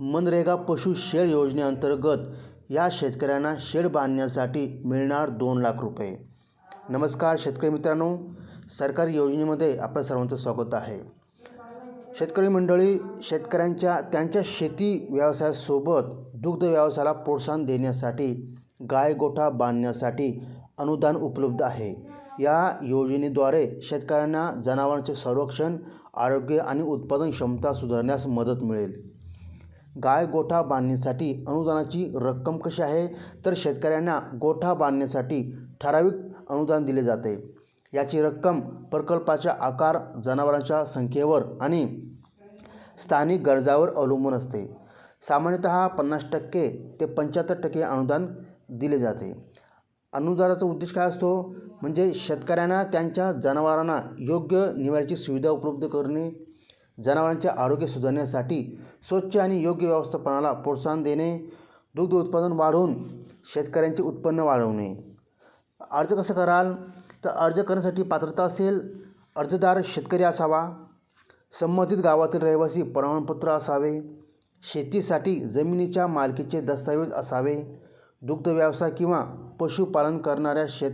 मनरेगा पशु शेड योजनेअंतर्गत या शेतकऱ्यांना शेड बांधण्यासाठी मिळणार दोन लाख रुपये. नमस्कार शेतकरी मित्रांनो सरकारी योजनेमध्ये आपलं सर्वांचं स्वागत आहे. शेतकरी मंडळी शेतकऱ्यांच्या त्यांच्या शेती व्यवसायासोबत दुग्ध व्यवसायाला प्रोत्साहन देण्यासाठी गाय गोठा बांधण्यासाठी अनुदान उपलब्ध आहे. या योजनेद्वारे शेतकऱ्यांना जनावरांचे संरक्षण आरोग्य आणि उत्पादन क्षमता सुधारण्यास मदत मिळेल. गाय गोठा बांधण्यासाठी अनुदानाची रक्कम कशी आहे? तर शेतकऱ्यांना गोठा बांधण्यासाठी ठराविक अनुदान दिले जाते. याची रक्कम प्रकल्पाच्या आकार जनावरांच्या संख्येवर आणि स्थानिक गरजावर अवलंबून असते. सामान्यतः पन्नास टक्के ते पंच्याहत्तर टक्के अनुदान दिले जाते. अनुदानाचा उद्देश काय असतो? म्हणजे शेतकऱ्यांना त्यांच्या जनावरांना योग्य निवाऱ्याची सुविधा उपलब्ध करणे जनावरांचे आरोग्य सुधारण्यासाठी स्वच्छ आणि योग्य व्यवस्थापनाला प्रोत्साहन देणे दुग्ध उत्पादन वाढवून शेतकऱ्यांचे उत्पन्न वाढवणे. अर्ज कसं कराल? तर अर्ज करण्यासाठी पात्रता असेल अर्जदार शेतकरी असावा संबंधित गावातील रहिवासी प्रमाणपत्र असावे शेतीसाठी जमिनीच्या मालकीचे दस्तऐवज असावे दुग्ध व्यवसाय किंवा पशुपालन करणाऱ्या शेत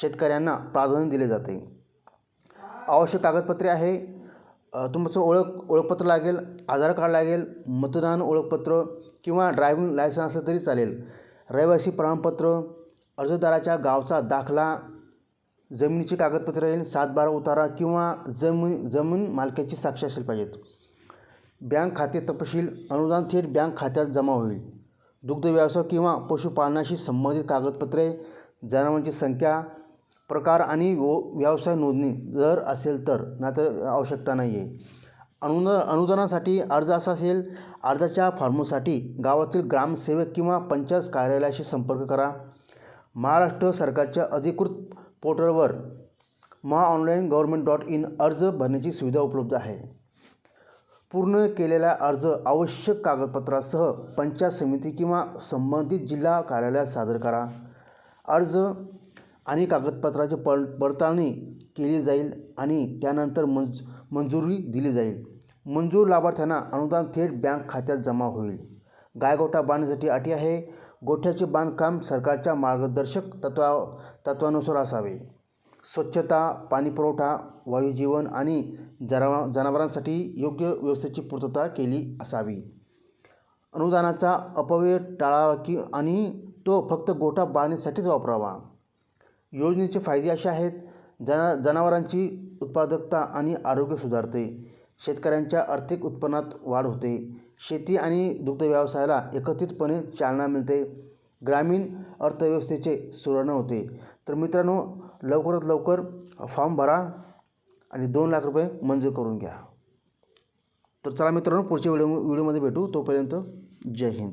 शेतकऱ्यांना प्राधान्य दिले जाते. आवश्यक कागदपत्रे आहे तुमचं ओळख ओळखपत्र लागेल आधार कार्ड लागेल मतदान ओळखपत्र किंवा ड्रायव्हिंग लायसन्स असलं तरी चालेल. रहिवासी प्रमाणपत्र अर्जदाराच्या गावचा दाखला जमिनीची कागदपत्रे येईल सातबारा उतारा किंवा जमीन जमीन मालकाची साक्षी असली पाहिजेत. बँक खाते तपशील अनुदान थेट बँक खात्यात जमा होईल. दुग्ध व्यवसाय किंवा पशुपालनाशी संबंधित कागदपत्रे जनावरांची संख्या प्रकार आणि वो व्यवसाय नोंदणी जर असेल तर नाहीतर आवश्यकता नाही आहे अनुदा अनुदानासाठी अर्ज असा असेल अर्जाच्या फॉर्मसाठी गावातील ग्रामसेवक किंवा पंचायत कार्यालयाशी संपर्क करा. महाराष्ट्र सरकारच्या अधिकृत पोर्टलवर Maha online government dot in अर्ज भरण्याची सुविधा उपलब्ध आहे. पूर्ण केलेला अर्ज आवश्यक कागदपत्रासह पंचायत समिती किंवा संबंधित जिल्हा कार्यालयात सादर करा. अर्ज आणि कागदपत्राची पड पडताळणी केली जाईल आणि त्यानंतर मंज मंजुरी दिली जाईल. मंजूर लाभार्थ्यांना अनुदान थेट बँक खात्यात जमा होईल. गायगोठा बांधण्यासाठी अटी आहे. गोठ्याचे बांधकाम सरकारच्या मार्गदर्शक तत्वा तत्वानुसार असावे. स्वच्छता पाणीपुरवठा वायुजीवन आणि जरा जनावरांसाठी योग्य व्यवस्थेची पूर्तता केली असावी. अनुदानाचा अपव्यय टाळावा की आणि तो फक्त गोठा बांधण्यासाठीच वापरावा. योजनेचे फायदे असे आहेत जना जनावरांची उत्पादकता आणि आरोग्य सुधारते. शेतकऱ्यांच्या आर्थिक उत्पन्नात वाढ होते. शेती आणि दुग्ध व्यवसायाला एकत्रितपणे चालना मिळते. ग्रामीण अर्थव्यवस्थेचे सुधारणा होते. तर मित्रांनो लवकरात लवकर फॉर्म भरा आणि दोन लाख रुपये मंजूर करून घ्या. तर चला मित्रांनो पुढच्या व्हिडिओ व्हिडिओमध्ये भेटू. तोपर्यंत जय हिंद.